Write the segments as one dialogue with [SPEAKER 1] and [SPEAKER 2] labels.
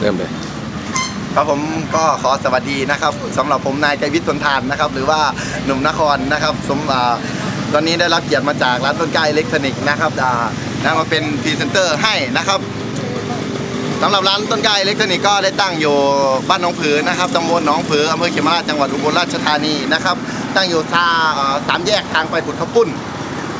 [SPEAKER 1] เริ่มเลย
[SPEAKER 2] ครับผมก็ขอสวัสดีนะครับสำหรับผมนายใจวิทย์สนทานนะครับ หรือว่าหนุ่มนครนะครับสมอตอนนี้ได้รับเกียรติมาจากร้านต้นกล้าอิเล็กทรอนิกส์นะครับอ่านะมาเป็นพรีเซนเตอร์ให้นะครับสำหรับร้านต้นกล้าอิเล็กทรอนิกส์ก็ได้ตั้งอยู่บ้านหนองผือนะครับตำบลหนองผืออำเภอเขมราชจังหวัดอุบลราชธานีนะครับ ตั้งอยู่ท่าสามแยกทางไปขุดข้าวปุ้น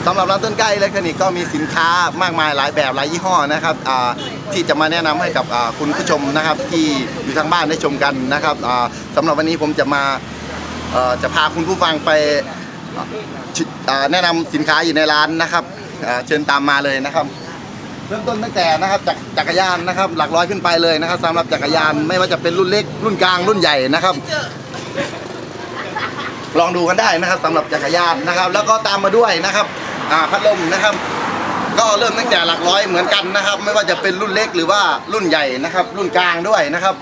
[SPEAKER 2] สำหรับร้านต้นกล้าอิเล็กทรอนิกส์ก็มีสินค้ามากมายหลายแบบหลายยี่ห้อนะครับอ่าที่จะมาแนะนำให้กับอ่าคุณผู้ชมนะครับที่อยู่ทางบ้านได้ชมกันนะครับอ่าสำหรับวันนี้ผมจะมาเอ่อจะพาคุณผู้ฟังไปชิอ่าแนะนำสินค้าอยู่ในร้านนะครับอ่าเชิญตามมาเลยนะครับ เริ่มต้นตั้งแต่นะครับจากจักรยานนะครับหลักร้อยขึ้นไปเลยนะครับสำหรับจักรยานไม่ว่าจะเป็นรุ่นเล็กรุ่นกลางรุ่นใหญ่นะครับ ลองดูกันได้นะครับสำหรับจักรยานนะครับ แล้วก็ตามมาด้วยนะครับ อ่าพัดลมนะครับ ก็เริ่มตั้งแต่หลักร้อยเหมือนกันนะครับ ไม่ว่าจะเป็นรุ่นเล็กหรือว่ารุ่นใหญ่นะครับ รุ่นกลางด้วยนะครับ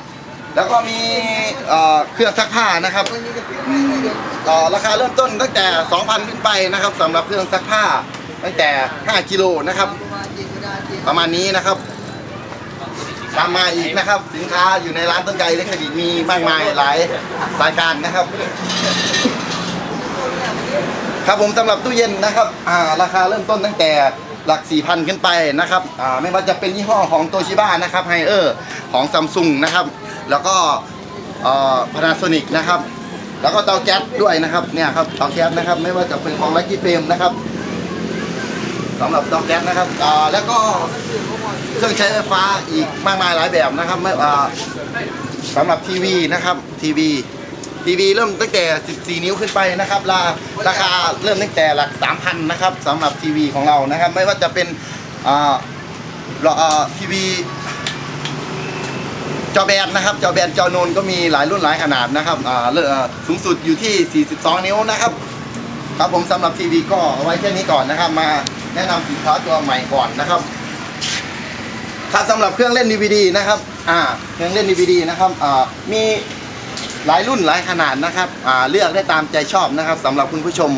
[SPEAKER 2] แล้วก็มีเครื่องซักผ้านะครับอืมเอ่อราคาเริ่มต้นตั้งแต่ 2,000 ขึ้นไปนะครับสำหรับเครื่องซักผ้าตั้งแต่ 5 กิโลนะครับ ประมาณนี้นะครับตามมาอีกนะครับ สินค้าอยู่ในร้านต้นไก่เล็กขดิมีมากมายหลายรายการนะครับ ครับผมสำหรับตู้เย็นนะครับอ่าราคาเริ่มต้นตั้งแต่หลัก 4,000 ขึ้นไปนะครับอ่าไม่ว่าจะเป็นยี่ห้อของโตชิบ้านะครับไฮเออร์ของซัมซุงนะครับ แล้วก็พานาโซนิกนะครับ แล้วก็เตาแก๊สด้วยนะครับ เนี่ยครับเตาแก๊สนะครับ ไม่ว่าจะเป็นของลักกี้เฟรมนะครับสำหรับเตาแก๊สนะครับอ่าแล้วก็เครื่องใช้ไฟฟ้าอีกมากมายหลายแบบนะครับไม่อ่าสำหรับทีวีนะครับทีวี ทีวีเริ่มตั้งแต่ 14 นิ้วขึ้นไปนะครับราราคาเริ่มตั้งแต่หลัก 3,000 นะครับสำหรับทีวีของเรานะครับ ไม่ว่าจะเป็นเอ่าทีวีจอแบนนะครับจอแบนจอโนนก็มีหลายรุ่นหลายขนาดนะครับอ่าสูงสุดอยู่ที่ 42 นิ้วนะครับ ครับผมสำหรับทีวีก็เอาไว้แค่นี้ก่อนนะครับ มาแนะนำสินค้าตัวใหม่ก่อนนะครับครับสำหรับเครื่องเล่น DVD นะครับอ่าเครื่องเล่น DVD นะครับอ่ามี หลายรุ่นหลายขนาดนะครับอ่าเลือกได้ตามใจชอบนะครับสำหรับคุณผู้ชม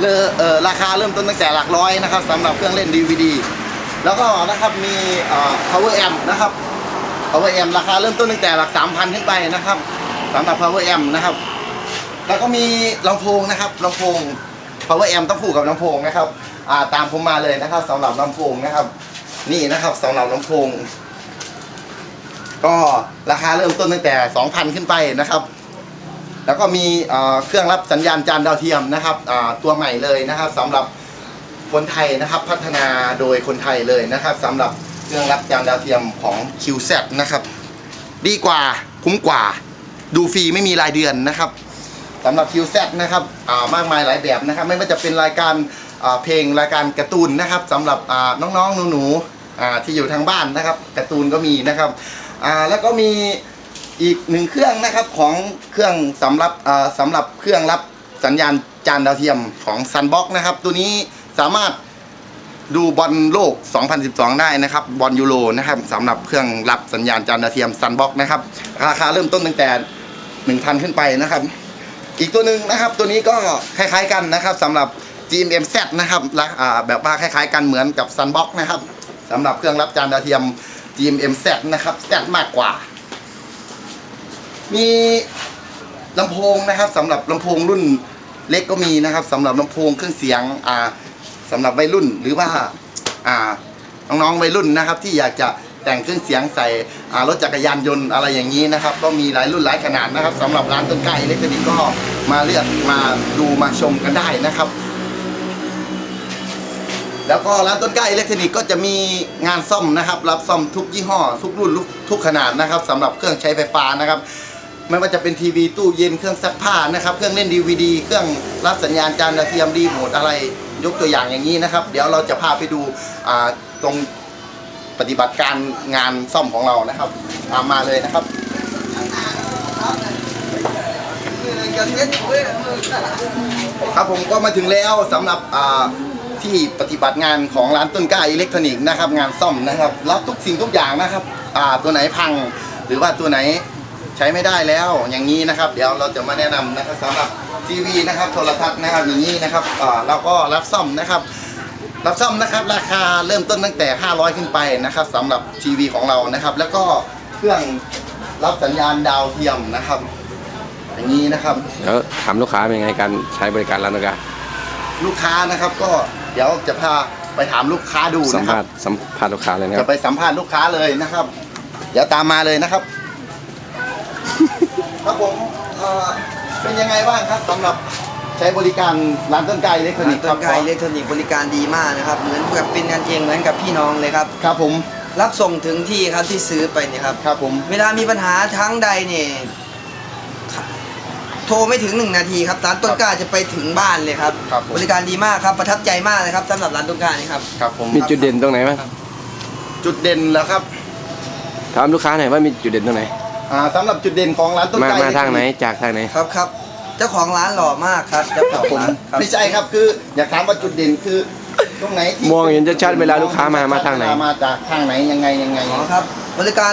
[SPEAKER 2] เลอเออราคาเริ่มต้นตั้งแต่หลักร้อยนะครับสำหรับเครื่องเล่น DVD แล้วก็นะครับมีอ่า power amp นะครับ power amp ราคาเริ่มต้นตั้งแต่หลัก 3,000 ขึ้นไปนะครับสำหรับ power amp นะครับ แล้วก็มีลำโพงนะครับลำโพง power amp ต้องคู่กับลำโพงนะครับอ่าตามผมมาเลยนะครับสำหรับลำโพงนะครับ นี่นะครับสำหรับลำโพง ก็ราคาเริ่มต้นตั้งแต่ 2,000 ขึ้นไปนะครับ แล้วก็มีเครื่องรับสัญญาณจานดาวเทียมนะครับตัวใหม่เลยนะครับสำหรับคนไทยนะครับพัฒนาโดยคนไทยเลยนะครับสำหรับเครื่องรับจานดาวเทียมของ QZ นะครับดีกว่าคุ้มกว่าดูฟรีไม่มีรายเดือนนะครับสำหรับ QZ นะครับมากมายหลายแบบนะครับ ไม่ว่าจะเป็นรายการเพลงรายการการ์ตูนนะครับสำหรับน้องๆหนูๆที่อยู่ทางบ้านนะครับการ์ตูนก็มีนะครับแล้วก็มี อีกหนึ่งเครื่องนะครับของเครื่องสำหรับสำหรับเครื่องรับสัญญาณจานดาวเทียมของ Sunbox นะครับ ตัวนี้สามารถดูบอลโลก 2012 ได้นะครับ บอลยูโรนะครับสำหรับเครื่องรับสัญญาณจานดาวเทียม Sunbox นะครับ ราคาเริ่มต้นตั้งแต่ 1,000 ขึ้นไปนะครับ อีกตัวหนึ่งนะครับ ตัวนี้ก็คล้ายๆกันนะครับสำหรับ GMMZ นะครับและแบบว่าคล้ายๆกันเหมือนกับ Sunbox นะครับสำหรับเครื่องรับจานดาวเทียม GMMZ นะครับ Z มากกว่า มีลำโพงนะครับสำหรับลำโพงรุ่นเล็กก็มีนะครับสำหรับลำโพงเครื่องเสียงอ่าสำหรับวัยรุ่นหรือว่าอ่าน้องๆวัยรุ่นนะครับ ที่อยากจะแต่งเครื่องเสียงใส่อ่ารถจักรยานยนต์อะไรอย่างนี้นะครับ ก็มีหลายรุ่นหลายขนาดนะครับสำหรับร้านต้นไก่อิเล็กทรอนิกส์ก็มาเลือกมาดูมาชมกันได้นะครับ แล้วก็ร้านต้นกล้าอิเล็กทรอนิกส์ก็จะมีงานซ่อมนะครับ รับซ่อมทุกยี่ห้อ ทุกรุ่นทุกขนาดนะครับสำหรับเครื่องใช้ไฟฟ้านะครับ ไม่ว่าจะเป็นทีวีตู้เย็นเครื่องซักผ้านะครับ เครื่องเล่นดีวดีเครื่องรับสัญญาณจานดาวเทียมรีโมทอะไรยกตัวอย่างอย่างนี้นะครับ เดี๋ยวเราจะพาไปดูตรงปฏิบัติการงานซ่อมของเรานะครับ ตามมาเลยนะครับครับผมก็มาถึงแล้วสำหรับที่ปฏิบัติงานของร้านต้นกล้าอิเล็กทรอนิกส์นะครับ งานซ่อมนะครับ รับทุกสิ่งทุกอย่างนะครับตัวไหนพังหรือว่าตัวไหน ใช้ไม่ได้แล้วอย่างนี้นะครับ เดี๋ยวเราจะมาแนะนำนะครับสำหรับทีวีนะครับโทรทัศน์นะครับอย่างนี้นะครับอ่าเราก็รับซ่อมนะครับรับซ่อมนะครับราคาเริ่มต้นตั้งแต่ 500 ขึ้นไปนะครับสำหรับทีวีของเรานะครับ แล้วก็เครื่องรับสัญญาณดาวเทียมนะครับ อย่างนี้นะครับ
[SPEAKER 1] แล้วถามลูกค้าเป็นไงการใช้บริการร้านตะการ
[SPEAKER 2] ลูกค้านะครับก็เดี๋ยวจะพาไปถามลูกค้าดู
[SPEAKER 1] สัม
[SPEAKER 2] นะค
[SPEAKER 1] ภา
[SPEAKER 2] รับ
[SPEAKER 1] ษณ์สัมภาษณ์ลูกค้าเลยนะค
[SPEAKER 2] จะ
[SPEAKER 1] รับ
[SPEAKER 2] ไปสัมภาษณ์ลูกค้าเลยนะครับ เดี๋ยวตามมาเลยนะครับ ครับผมเอ่อเป็นยังไงบ้างครับสำหรับใช้บริการร้านต้นไก่อิเล็กทรอนิ
[SPEAKER 3] ร้ากน
[SPEAKER 2] ส์ค
[SPEAKER 3] ต้
[SPEAKER 2] รับ
[SPEAKER 3] นไก่อิเล็กทรอนิกส์บริการดีมากนะครับ เหมือนกับเป็นกันเองเหมือนกับพี่น้องเลยครับ
[SPEAKER 2] ครับผม
[SPEAKER 3] รับส่งถึงที่ครับที่ซื้อไปเนี่ยครับ
[SPEAKER 2] ครับผม
[SPEAKER 3] เวลามีปัญหาทั้งใดเนี่ยโทรไม่ถึงหนึ่งนาทีครับร้านต้นกล้าจะไปถึงบ้านเลยครับ
[SPEAKER 2] ครับผม
[SPEAKER 3] บริการดีมากครับประทับใจมากเลยครับสำหรับร้านต้นกล้านี่ครับ
[SPEAKER 2] ครับผม
[SPEAKER 1] มีจุดเด่นตรงไหนบ้าง
[SPEAKER 2] จุดเด่นแล้วครับ
[SPEAKER 1] ถามลูกค้าหน่อยว่ามีจุดเด่นตรงไหน
[SPEAKER 2] อ่าสำหรับจุดเด่นของร้านต้น
[SPEAKER 1] มา
[SPEAKER 2] ไก่
[SPEAKER 1] มาทางไหนจากทางไหน
[SPEAKER 3] ครับครับ เจ้าของร้านหล่อมากครับเจ้า
[SPEAKER 2] ค
[SPEAKER 3] ข
[SPEAKER 2] รั
[SPEAKER 3] อบง
[SPEAKER 2] ผม
[SPEAKER 3] ร้านครับ
[SPEAKER 2] ไม่ใช่ครับคือ อยากถามว่าจุดเด่นคือตรงไหนที่
[SPEAKER 1] มองเห็นชัดๆเวลาลูกค้ามามาทางไหน
[SPEAKER 2] มาจากทางไหนยังไงยังไง
[SPEAKER 3] อ๋อครับ บริการ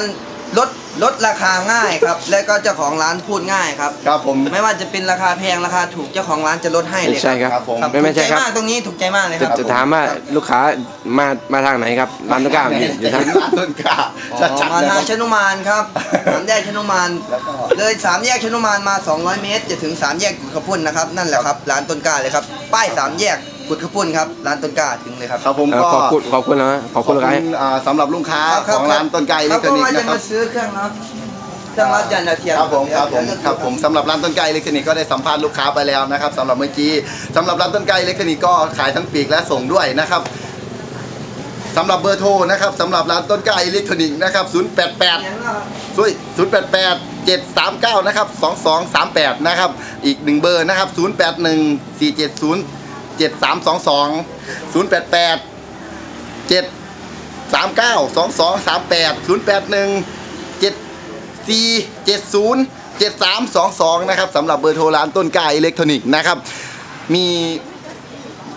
[SPEAKER 3] ลด ลดราคาง่ายครับ และก็เจ้าของร้านพูดง่ายครับ
[SPEAKER 2] ครับผม
[SPEAKER 3] ไม่ว่าจะเป็นราคาแพงราคาถูกเจ้าของร้านจะลดให้เล
[SPEAKER 1] ไม่
[SPEAKER 3] ย
[SPEAKER 1] ใช่
[SPEAKER 3] ค
[SPEAKER 1] ครับรับ
[SPEAKER 2] ครับผม
[SPEAKER 1] ไม่ไม่ใช่ครับ
[SPEAKER 3] ถูกใจมากตรงนี้ถูกใจมากเลยค
[SPEAKER 1] จะ
[SPEAKER 3] รับ
[SPEAKER 1] จะถามว่าลูกค้ามามาทางไหนครับร้านตะการอยู่อยู่ทาง
[SPEAKER 2] ร้านต้นกล้า
[SPEAKER 3] อ๋อ
[SPEAKER 2] ชัดๆ
[SPEAKER 3] มา
[SPEAKER 2] เลย
[SPEAKER 3] ทาง
[SPEAKER 2] ค
[SPEAKER 3] ช
[SPEAKER 2] รับ
[SPEAKER 3] นุมานครับสามแยกชนุมาน
[SPEAKER 2] แล้วก็
[SPEAKER 3] เลยสามแยกชนุมานมา 200 เมตร จะถึงสามแยกกุดขพุ่นนะครับนั่นแหละครับร้านต้นกล้าเลยครับป้ายสามแยก กุดขพุ่นครับ ร้านต้นกล้าถึงเลยครับ
[SPEAKER 2] ครับผม
[SPEAKER 1] เอ่อ
[SPEAKER 2] ก็
[SPEAKER 1] ขอบคุณขอบคุณนะขอบคุณลูกค้า
[SPEAKER 2] อ่าสำหรับลูกค้า
[SPEAKER 3] ครับ
[SPEAKER 2] ของร้านต้นไก่อิ
[SPEAKER 3] ค
[SPEAKER 2] เล็
[SPEAKER 3] รับ
[SPEAKER 2] กทรอนิก
[SPEAKER 3] ก็
[SPEAKER 2] ส์
[SPEAKER 3] ว่าจะ
[SPEAKER 2] นะครั
[SPEAKER 3] มา
[SPEAKER 2] บ
[SPEAKER 3] ซื้อเครื่องรับเครื่องรับยันดาวเทียม
[SPEAKER 2] ครับผมครับผม
[SPEAKER 3] เดี๋ยว
[SPEAKER 2] ครับผมสำหรับร้านต้นไก่อิเล็กทรอนิกส์ก็ได้สัมภาษณ์ลูกค้าไปแล้วนะครับสำหรับเมื่อกี้สำหรับร้านต้นไก่อิเล็กทรอนิกส์ก็ขายทั้งปีกและส่งด้วยนะครับสำหรับเบอร์โทรนะครับสำหรับร้านต้นไก่อิเล็กทรอนิกส์นะครับ 088
[SPEAKER 3] เดี๋ยวนะครับ
[SPEAKER 2] ซุย088 739 นะครับ 2238 นะครับ อีกหนึ่งเบอร์นะครับ 081 470 7322 088 739 2238 081 7470 7322นะครับสำหรับเบอร์โทรร้านต้นกล้าอิเล็กทรอนิกส์นะครับ มี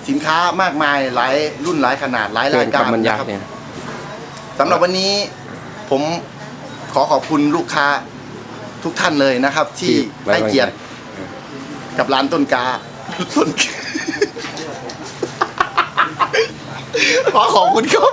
[SPEAKER 2] สินค้ามากมายหลายรุ่นหลายขนาดหลาย
[SPEAKER 1] เกิ
[SPEAKER 2] รานย
[SPEAKER 1] กั
[SPEAKER 2] กา
[SPEAKER 1] บ
[SPEAKER 2] ร
[SPEAKER 1] มันยา
[SPEAKER 2] นะ
[SPEAKER 1] ก
[SPEAKER 2] ครับ
[SPEAKER 1] เนี่ย
[SPEAKER 2] สำหรับวันนี้ผมขอขอบคุณลูกค้าทุกท่านเลยนะครับ ที่ให้เกียรติกับร้านต้นกาต้นกา ขอขอบคุณครับ